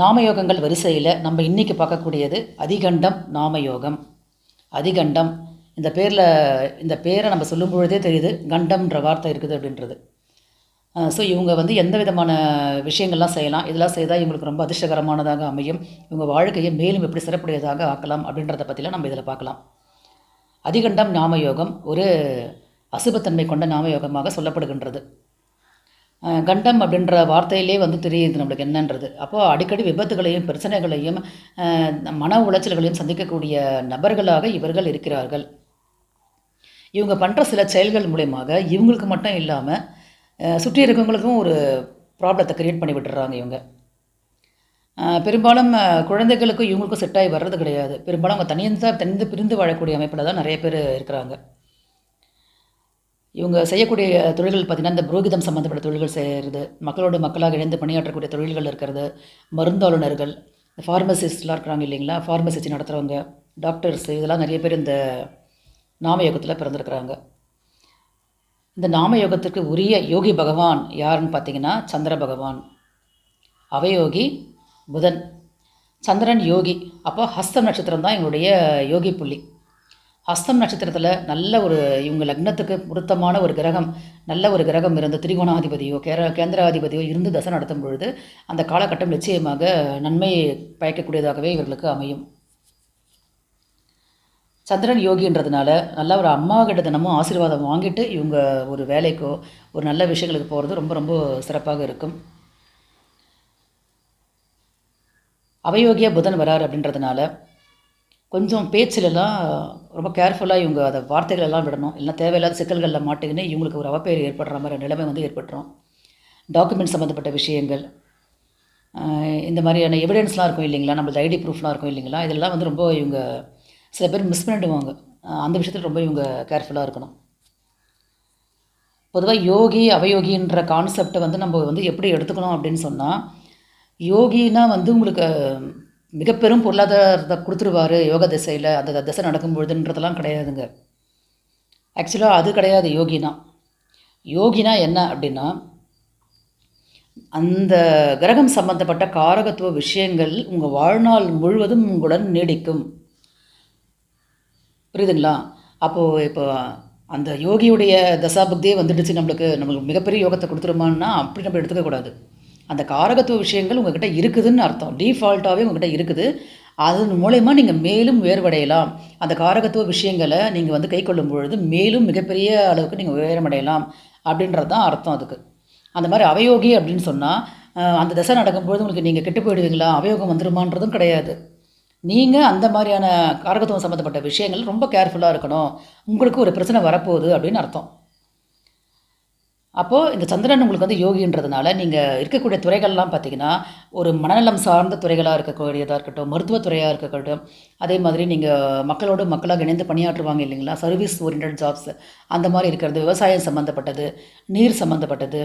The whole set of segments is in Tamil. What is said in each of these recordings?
நாமயோகங்கள் வரிசையில் நம்ம இன்றைக்கி பார்க்கக்கூடியது அதிகண்டம் நாமயோகம். அதிகண்டம் இந்த பேரில் இந்த பேரை நம்ம சொல்லும் பொழுதே தெரியுது கண்டம்ன்ற வார்த்தை இருக்குது அப்படின்றது. ஸோ இவங்க வந்து எந்த விதமான விஷயங்கள்லாம் செய்யலாம் இதெல்லாம் செய்தால் இவங்களுக்கு ரொம்ப அதிர்ஷ்டகரமானதாக அமையும் இவங்க வாழ்க்கையை மேலும் எப்படி சிறப்புடையதாக ஆக்கலாம் அப்படின்றத பற்றிலாம் நம்ம இதில் பார்க்கலாம். அதிகண்டம் நாமயோகம் ஒரு அசுபத்தன்மை கொண்ட நாமயோகமாக சொல்லப்படுகின்றது. கண்டம் அப்படின்ற வார்த்தையிலே வந்து தெரியுது நம்மளுக்கு என்னன்றது. அப்போது அடிக்கடி விபத்துகளையும் பிரச்சனைகளையும் மன உளைச்சல்களையும் சந்திக்கக்கூடிய நபர்களாக இவர்கள் இருக்கிறார்கள். இவங்க பண்ணுற சில செயல்கள் மூலயமாக இவங்களுக்கு மட்டும் இல்லாமல் சுற்றி இருக்கவங்களுக்கும் ஒரு ப்ராப்ளத்தை க்ரியேட் பண்ணி விட்டுறாங்க இவங்க. பெரும்பாலும் குழந்தைகளுக்கும் இவங்களுக்கும் செட்டாகி வர்றது கிடையாது. பெரும்பாலும் அவங்க தனியாக தனிந்து பிரிந்து வாழக்கூடிய அமைப்பில் தான் நிறைய பேர் இருக்கிறாங்க. இவங்க செய்யக்கூடிய தொழில்கள் பார்த்திங்கன்னா இந்த புரோகிதம் சம்மந்தப்பட்ட தொழில்கள் செய்கிறது மக்களோடு மக்களாக இணைந்து பணியாற்றக்கூடிய தொழில்கள் இருக்கிறது மருந்தாளுநர்கள் இந்த ஃபார்மசிஸ்ட்லாம் இருக்கிறாங்க இல்லைங்களா ஃபார்மசிஸ்ட் நடத்துகிறவங்க டாக்டர்ஸ் இதெல்லாம் நிறைய பேர் இந்த நாமயோகத்தில் பிறந்திருக்கிறாங்க. இந்த நாமயோகத்துக்கு உரிய யோகி பகவான் யாருன்னு பார்த்தீங்கன்னா சந்திர பகவான். அவயோகி புதன். சந்திரன் யோகி. அப்போ ஹஸ்தம் நட்சத்திரம் தான் எங்களுடைய யோகி புள்ளி. ஹஸ்தம் நட்சத்திரத்தில் நல்ல ஒரு இவங்க லக்னத்துக்கு பொருத்தமான ஒரு கிரகம் நல்ல ஒரு கிரகம் இருந்து திரிகோணாதிபதியோ கேர கேந்திராதிபதியோ இருந்து தசை நடத்தும் பொழுது அந்த காலகட்டம் நிச்சயமாக நன்மை பயக்கக்கூடியதாகவே இவர்களுக்கு அமையும். சந்திரன் யோகின்றதுனால நல்ல ஒரு அம்மா கிட்ட தினமும் ஆசீர்வாதம் வாங்கிட்டு இவங்க ஒரு வேலைக்கோ ஒரு நல்ல விஷயங்களுக்கு போகிறது ரொம்ப ரொம்ப சிறப்பாக இருக்கும். அவயோகிய புதன் வரார் அப்படின்றதுனால கொஞ்சம் பேச்சிலெல்லாம் ரொம்ப கேர்ஃபுல்லாக இவங்க அதை வார்த்தைகள் எல்லாம் விடணும். இல்லைன்னா தேவையில்லாத சிக்கல்களில் மாட்டிக்கின்னு இவங்களுக்கு ஒரு அவப்பேர் ஏற்படுற மாதிரி நிலைமை வந்து ஏற்பட்டுரும். டாக்குமெண்ட் சம்மந்தப்பட்ட விஷயங்கள் இந்த மாதிரியான எவிடன்ஸ்லாம் இருக்கும் இல்லைங்களா? நம்மளது ஐடி ப்ரூஃப்லாம் இருக்கும் இல்லைங்களா? இதெல்லாம் வந்து ரொம்ப இவங்க சில பேர் மிஸ் பண்ணிடுவாங்க. அந்த விஷயத்தில் ரொம்ப இவங்க கேர்ஃபுல்லாக இருக்கணும். பொதுவாக யோகி அவயோகின்ற கான்செப்டை வந்து நம்ம வந்து எப்படி எடுத்துக்கணும் அப்படின்னு சொன்னால் யோகினா வந்து உங்களுக்கு மிகப்பெரும் பொருளாதாரத்தை கொடுத்துருவாரு யோக திசையில். அந்த திசை நடக்கும்பொழுதுன்றதெல்லாம் கிடையாதுங்க. ஆக்சுவலாக அது கிடையாது யோகினா. யோகினா என்ன அப்படின்னா அந்த கிரகம் சம்பந்தப்பட்ட காரகத்துவ விஷயங்கள் உங்கள் வாழ்நாள் முழுவதும் உங்களுடன் நீடிக்கும். புரியுதுங்களா? அப்போது இப்போ அந்த யோகியுடைய தசாபக்தியே வந்துடுச்சு நம்மளுக்கு. நம்மளுக்கு மிகப்பெரிய யோகத்தை கொடுத்துருமான்னா அப்படி நம்ம எடுத்துக்கக்கூடாது. அந்த காரகத்துவ விஷயங்கள் உங்ககிட்ட இருக்குதுன்னு அர்த்தம். டீஃபால்ட்டாகவே உங்ககிட்ட இருக்குது. அதன் மூலயமா நீங்கள் மேலும் உயர்வடையலாம் அந்த காரகத்துவ விஷயங்களை நீங்கள் வந்து கை கொள்ளும் பொழுது மேலும் மிகப்பெரிய அளவுக்கு நீங்கள் உயரமடையலாம் அப்படின்றது தான் அர்த்தம் அதுக்கு. அந்த மாதிரி அவயோகி அப்படின்னு சொன்னால் அந்த தசை நடக்கும்பொழுது உங்களுக்கு நீங்கள் கெட்டு போயிடுவீங்களா? அவயோகம் வந்துருமான்றதும் கிடையாது. நீங்கள் அந்த மாதிரியான காரகத்துவம் சம்மந்தப்பட்ட விஷயங்கள் ரொம்ப கேர்ஃபுல்லாக இருக்கணும். உங்களுக்கு ஒரு பிரச்சனை வரப்போகுது அப்படின்னு அர்த்தம். அப்போது இந்த சந்திரன் உங்களுக்கு வந்து யோகின்றதுனால நீங்கள் இருக்கக்கூடிய துறைகள்லாம் பார்த்தீங்கன்னா ஒரு மனநலம் சார்ந்த துறைகளாக இருக்கக்கூடியதாக இருக்கட்டும் மருத்துவத்துறையாக இருக்கட்டும் அதே மாதிரி நீங்கள் மக்களோடு மக்களாக இணைந்து பணியாற்றுவாங்க இல்லைங்களா? சர்வீஸ் ஓரியன்ட் ஜாப்ஸ் அந்த மாதிரி இருக்கிறது விவசாயம் சம்மந்தப்பட்டது நீர் சம்மந்தப்பட்டது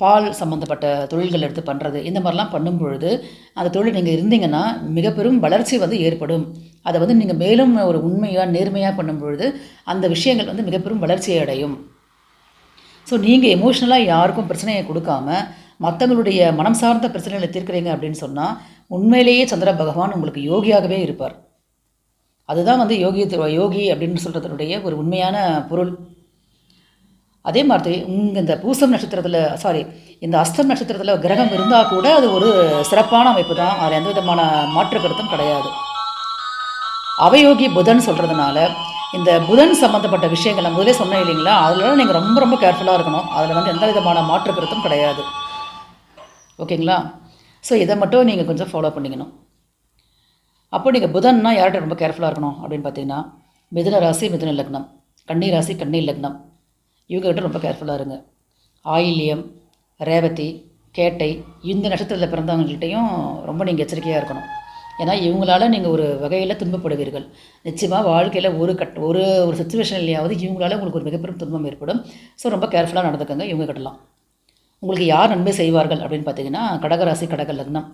பால் சம்மந்தப்பட்ட தொழில்கள் எடுத்து பண்ணுறது இந்த மாதிரிலாம் பண்ணும் பொழுது அந்த தொழில் நீங்கள் இருந்தீங்கன்னா மிக பெரும் வளர்ச்சி வந்து ஏற்படும். அதை வந்து நீங்கள் மேலும் ஒரு உண்மையாக நேர்மையாக பண்ணும் பொழுது அந்த விஷயங்கள் வந்து மிக பெரும் வளர்ச்சியை அடையும். ஸோ நீங்கள் எமோஷ்னலாக யாருக்கும் பிரச்சனையை கொடுக்காம மற்றவங்களுடைய மனம் சார்ந்த பிரச்சனைகளை தீர்க்குறீங்க அப்படின்னு சொன்னால் உண்மையிலேயே சந்திர பகவான் உங்களுக்கு யோகியாகவே இருப்பார். அதுதான் வந்து யோகி யோகி அப்படின்னு சொல்கிறதுனுடைய ஒரு உண்மையான பொருள். அதே மாதிரி உங்கள் இந்த பூசம் நட்சத்திரத்தில் சாரி இந்த அஸ்தம் நட்சத்திரத்தில் கிரகம் இருந்தால் கூட அது ஒரு சிறப்பான அமைப்பு தான். அதில் எந்த விதமான மாற்று கருத்தும் கிடையாது. அவயோகி புதன் சொல்கிறதுனால இந்த புதன் சம்மந்தப்பட்ட விஷயங்கள் நான் முதலே சொன்னேன் இல்லைங்களா? அதில் நீங்கள் ரொம்ப ரொம்ப கேர்ஃபுல்லாக இருக்கணும். அதில் வந்து எந்த விதமான மாற்று கருத்தும் கிடையாது. ஓகேங்களா? ஸோ இதை மட்டும் நீங்கள் கொஞ்சம் ஃபாலோ பண்ணிக்கணும். அப்போ நீங்கள் புதன்னா யார்கிட்ட ரொம்ப கேர்ஃபுல்லாக இருக்கணும் அப்படின்னு பார்த்தீங்கன்னா மிதுன ராசி மிதுன லக்னம். கன்னி ராசி கன்னி லக்னம். இவங்ககிட்ட ரொம்ப கேர்ஃபுல்லாக இருங்க. ஆயில்யம் ரேவதி கேட்டை இந்த நட்சத்திரத்தில் பிறந்தவங்கள்ட்டையும் ரொம்ப நீங்கள் எச்சரிக்கையாக இருக்கணும். ஏன்னா இவங்களால் நீங்கள் ஒரு வகையில் துன்பப்படுவீர்கள். நிச்சயமாக வாழ்க்கையில் ஒரு கட் ஒரு ஒரு சுச்சுவேஷன்லையாவது இவங்களால் உங்களுக்கு ஒரு மிகப்பெரும் துன்பம் ஏற்படும். ஸோ ரொம்ப கேர்ஃபுல்லாக நடந்துக்கங்க இவங்க கட்டலாம். உங்களுக்கு யார் நன்மை செய்வார்கள் அப்படின்னு பார்த்தீங்கன்னா கடகராசி கடக லக்னம்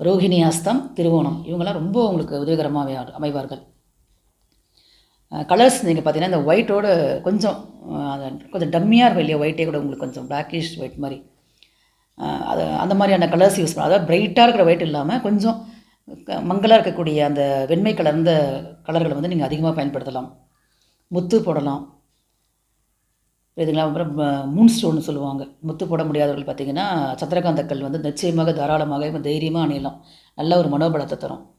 ரோஹிணி அஸ்தம் திருவோணம். இவங்கெல்லாம் ரொம்ப உங்களுக்கு உதவிகரமாக அமைவார்கள். கலர்ஸ் நீங்கள் பார்த்தீங்கன்னா இந்த ஒயிட்டோட கொஞ்சம் அதை கொஞ்சம் டம்மியாக இருக்கும் இல்லையா ஒயிட்டே கூட உங்களுக்கு கொஞ்சம் பிளாக்கிஷ் ஒயிட் மாதிரி. அது அந்த மாதிரியான கலர்ஸ் யூஸ் பண்ணலாம் அதாவது பிரைட்டாக இருக்கிற ஒயிட் இல்லாமல் கொஞ்சம் க- இருக்கக்கூடிய அந்த வெண்மை கலர்ந்த கலர்களை வந்து நீங்கள் அதிகமாக பயன்படுத்தலாம். முத்து போடலாம். இதுங்களா அப்புறம் மூன் ஸ்டோன் சொல்லுவாங்க. முத்து போட முடியாதவர்கள் பார்த்தீங்கன்னா சந்திரகாந்தக்கல் வந்து நிச்சயமாக தாராளமாக தைரியமாக அணியலாம். நல்ல ஒரு மனோபலத்தை தரும்.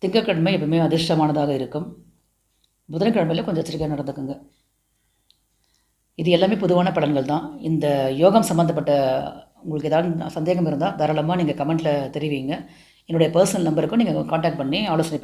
திங்கக்கிழமை எப்பவுமே அதிர்ஷ்டமானதாக இருக்கும். புதன்கிழமையில் கொஞ்சம் எச்சரிக்கையாக நடந்துக்குங்க. இது எல்லாமே பொதுவான பலன்கள் தான். இந்த யோகம் சம்மந்தப்பட்ட உங்களுக்கு ஏதாவது சந்தேகம் இருந்தால் தாராளமாக நீங்கள் கமெண்ட்டில் தெரிவிங்க. என்னுடைய பர்சனல் நம்பருக்கும் நீங்கள் காண்டாக்ட் பண்ணி ஆலோசனை பெற்று